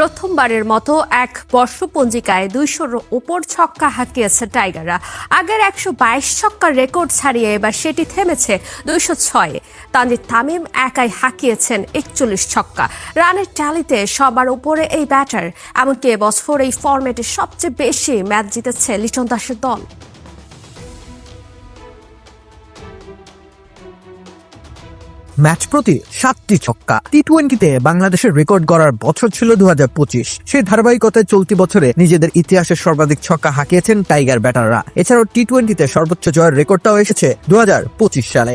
প্রথমবারের মতো এক বর্ষপঞ্জিকায় দুইশোর উপর ছক্কা হাঁকিয়েছে টাইগাররা। আগের একশো বাইশ ছক্কার রেকর্ড ছাড়িয়ে এবার সেটি থেমেছে দুইশো ছয়ে। তানজিদ তামিম একাই হাঁকিয়েছেন একচল্লিশ ছক্কা। রানের ট্যালিতে সবার উপরে এই ব্যাটার, এমনকি এবছর এই ফরম্যাটে সবচেয়ে বেশি ম্যাচ জিতেছে লিটন দাসের দল। ম্যাচ প্রতি সাতটি ছক্কা। টি টোয়েন্টিতে বাংলাদেশের রেকর্ড গড়ার বছর ছিল দু হাজার পঁচিশ। সেই ধারাবাহিকতায় চলতি বছরে নিজেদের ইতিহাসের সর্বাধিক ছক্কা হাঁকিয়েছেন টাইগার ব্যাটাররা। এছাড়াও টি টোয়েন্টিতে সর্বোচ্চ জয়ের রেকর্ডটাও এসেছে দু হাজার পঁচিশ সালে।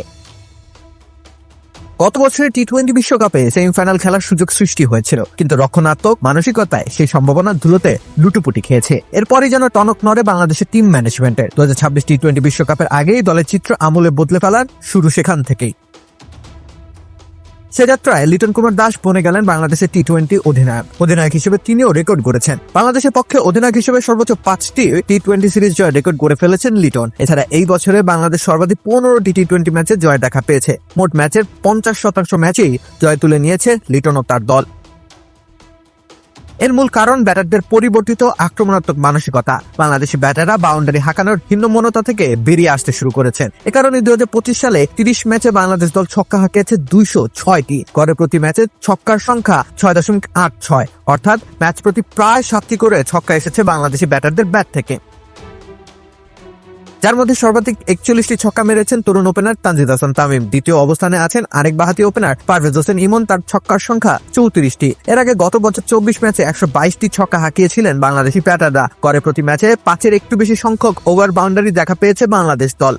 গত বছরের টি টোয়েন্টি বিশ্বকাপে সেমিফাইনাল খেলার সুযোগ সৃষ্টি হয়েছিল, কিন্তু রক্ষণাত্মক মানসিকতায় সেই সম্ভাবনা ধুলোতে লুটুপুটি খেয়েছে। এরপরই যেন টনক নড়ে বাংলাদেশের টিম ম্যানেজমেন্টের। দু হাজার ছাব্বিশ টি টোয়েন্টি বিশ্বকাপের আগেই দলের চিত্র আমূলে বদলে ফেলার শুরু সেখান থেকেই। সে যাত্রায় লিটন কুমার দাস বনে গেলেন বাংলাদেশের টি টোয়েন্টি অধিনায়ক। অধিনায়ক হিসেবে তিনিও রেকর্ড গড়েছেন। বাংলাদেশের পক্ষে অধিনায়ক হিসেবে সর্বোচ্চ পাঁচটি টি টোয়েন্টি সিরিজ জয় রেকর্ড গড়ে ফেলেছেন লিটন। এছাড়া এই বছরে বাংলাদেশ সর্বাধিক পনেরো টি টোয়েন্টি ম্যাচে জয় দেখা পেয়েছে। মোট ম্যাচের পঞ্চাশ শতাংশ ম্যাচেই জয় তুলে নিয়েছে লিটন ও তার দল। এর মূল কারণ ব্যাটারদের পরিবর্তিত আক্রমণাত্মক মানসিকতা। বাংলাদেশি ব্যাটাররা বাউন্ডারি হাঁকানোর ভিন্নমনতা থেকে বেরিয়ে আসতে শুরু করেছেন। এ কারণে দুই হাজার পঁচিশ সালে তিরিশ ম্যাচে বাংলাদেশ দল ছক্কা হাঁকিয়েছে দুইশো ছয়টি। গড়ে প্রতি ম্যাচে ছক্কার সংখ্যা ছয় দশমিক আট ছয়। অর্থাৎ ম্যাচ প্রতি প্রায় সাতটি করে ছক্কা এসেছে বাংলাদেশি ব্যাটারদের ব্যাট থেকে। যার মধ্যে সর্বাধিক একচল্লিশটি ছক্কা মেরেছেন তরুণ ওপেনার তানজিদ হাসান তামিম। দ্বিতীয় অবস্থানে আছেন আরেক বাহাতি ওপেনার পারভেজ হোসেন ইমন, তার ছক্কার সংখ্যা চৌত্রিশটি। এর আগে গত বছর চব্বিশ ম্যাচে একশো বাইশটি ছক্কা হাঁকিয়েছিলেন বাংলাদেশি ব্যাটাররা। করে প্রতি ম্যাচে পাঁচের একটু বেশি সংখ্যক ওভার বাউন্ডারি দেখা পেয়েছে বাংলাদেশ দল।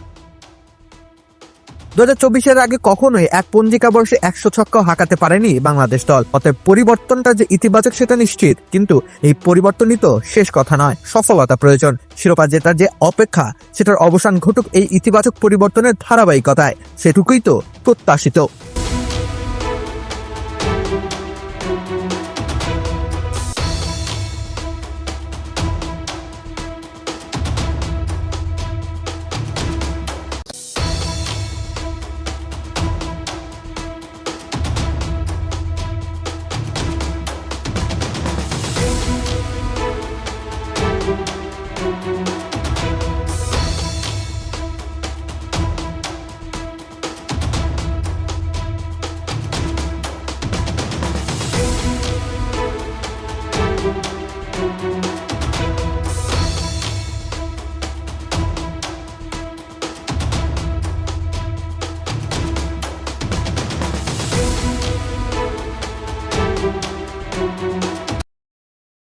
দু হাজার চব্বিশের আগে কখনোই এক পঞ্জিকা বর্ষে একশো ছক্কাও হাঁকাতে পারেনি বাংলাদেশ দল। অতএব পরিবর্তনটা যে ইতিবাচক সেটা নিশ্চিত। কিন্তু এই পরিবর্তনই তো শেষ কথা নয়, সফলতা প্রয়োজন। শিরোপা জেতার যে অপেক্ষা, সেটার অবসান ঘটুক এই ইতিবাচক পরিবর্তনের ধারাবাহিকতায়। সেটুকুই তো প্রত্যাশিত।